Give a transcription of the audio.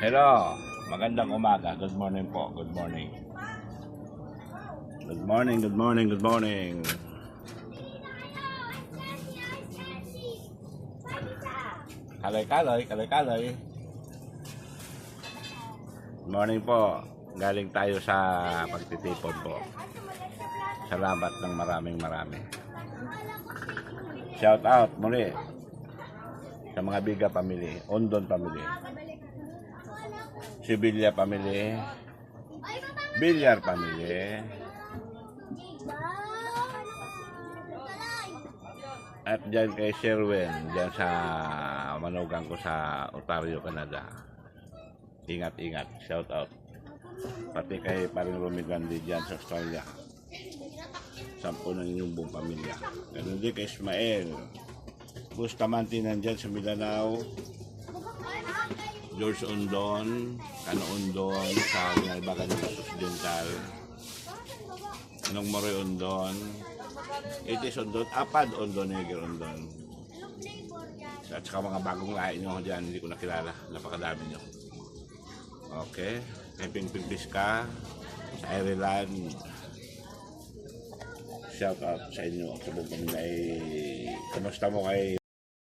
Hello, magandang umaga. Good morning po. Good morning. Good morning, good morning, good morning. Kaloy-kaloy, kaloy-kaloy. Good morning po. Galing tayo sa pagtitipon po. Salamat ng maraming marami. Shout out muli sa mga Biga family, Ondon family, Sibilya family, Bilyar family, at dyan kay Sherwin, dyan sa manugang ko sa Ontario, Canada. Ingat-ingat, shout out. Pati kay paring Romy Gandhi dyan sa Australia. Sampo ng inyong buong pamilya. Ganun din kay Ismael. Bustamante nandyan sa Mindanao. George Ondon, Kano Ondon, sa Nalbagan ng Occidental. Anong Moroy Ondon, Itis Ondon, Apad Ondon, Neger Ondon. At saka mga bagong lahi nyo dyan, hindi ko nakilala. Napakadami nyo. Okay. Kay Pingping Piska, sa Ireland. Shout out sa inyo. Sa buong pamilya. Eh, kamusta mo kay